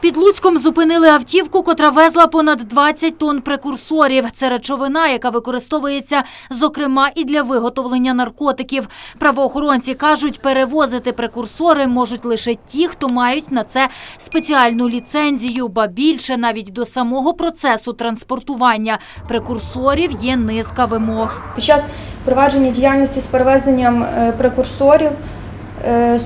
Під Луцьком зупинили автівку, котра везла понад 20 тонн прекурсорів. Це речовина, яка використовується, зокрема, і для виготовлення наркотиків. Правоохоронці кажуть, перевозити прекурсори можуть лише ті, хто мають на це спеціальну ліцензію, ба більше навіть до самого процесу транспортування прекурсорів є низка вимог. Під час провадження діяльності з перевезенням е, прекурсорів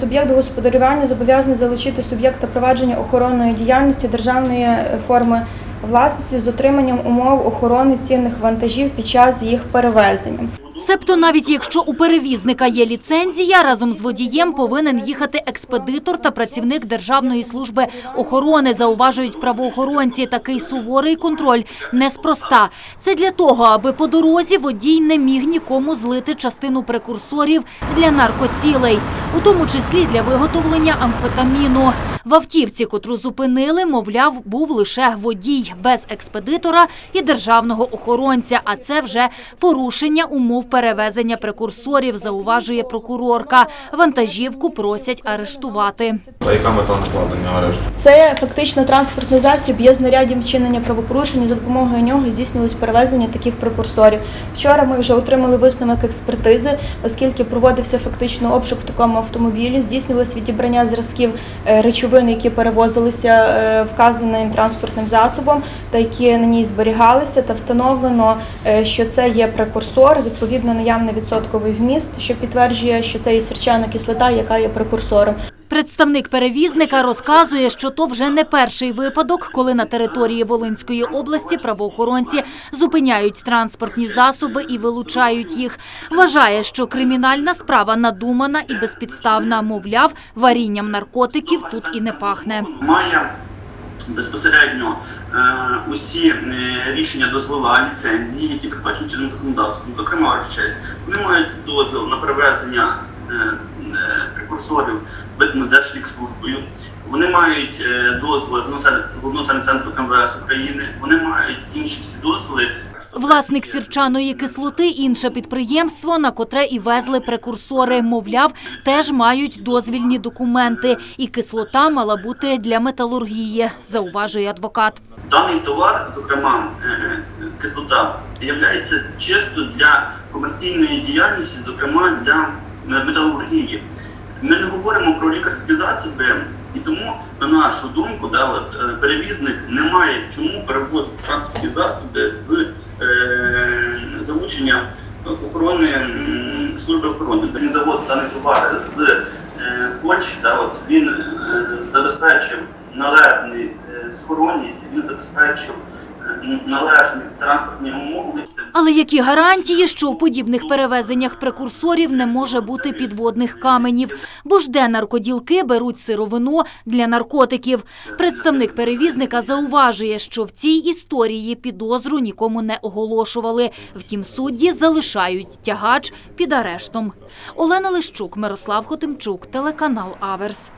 суб'єкт господарювання зобов'язаний залучити суб'єкта провадження охоронної діяльності державної е, форми власності з отриманням умов охорони цінних вантажів під час їх перевезення. Себто навіть якщо у перевізника є ліцензія, разом з водієм повинен їхати експедитор та працівник Державної служби охорони, зауважують правоохоронці. Такий суворий контроль неспроста. Це для того, аби по дорозі водій не міг нікому злити частину прекурсорів для наркоцілей, у тому числі для виготовлення амфетаміну. В автівці, котру зупинили, мовляв, був лише водій без експедитора і державного охоронця. А це вже порушення умов перевезення прекурсорів, зауважує прокурорка. Вантажівку просять арештувати. А яка мета накладення арешту? Це фактично транспортний засіб є знаряддям вчинення правопорушення. За допомогою нього здійснювалось перевезення таких прекурсорів. Вчора ми вже отримали висновок експертизи, оскільки проводився фактично обшук в такому автомобілі. Здійснювалось відібрання зразків е, речовин, які перевозилися е, вказаним транспортним засобом, та які на ній зберігалися, та встановлено, е, що це є прекурсор, відповідно наявний відсотковий вміст, що підтверджує, що це є сірчана кислота, яка є прекурсором. Представник перевізника розказує, що то вже не перший випадок, коли на території Волинської області правоохоронці зупиняють транспортні засоби і вилучають їх. Вважає, що кримінальна справа надумана і безпідставна. Мовляв, варінням наркотиків тут і не пахне. має безпосередньо е, усі е, рішення дозвола, ліцензії, які передбачені чинним законодавством, зокрема вони мають дозвіл на перевезення е, прекурсорів видно Держлікслужбою. Вони мають е, дозволи головного центру МВС України, вони мають інші всі дозволи. Власник сірчаної кислоти – інше підприємство, на котре і везли прекурсори. Мовляв, теж мають дозвільні документи. І кислота мала бути для металургії, зауважує адвокат. Даний товар, зокрема е, кислота, є чисто для комерційної діяльності, зокрема для металургії. Ми не говоримо про лікарські засоби, і тому, на нашу думку, да, от, е, перевізник не має чому перевозити транспортні засоби з е, залучення охорони служби охорони. Він завозить даний товар з е, Польщі, да, от, він е, забезпечив належний е, схоронність, він забезпечив належні транспортні умови. Але які гарантії, що у подібних перевезеннях прекурсорів не може бути підводних каменів? Бо ж де наркоділки беруть сировину для наркотиків? Представник перевізника зауважує, що в цій історії підозру нікому не оголошували. Втім, судді залишають тягач під арештом. Олена Лищук, Мирослав Хотимчук, телеканал Аверс.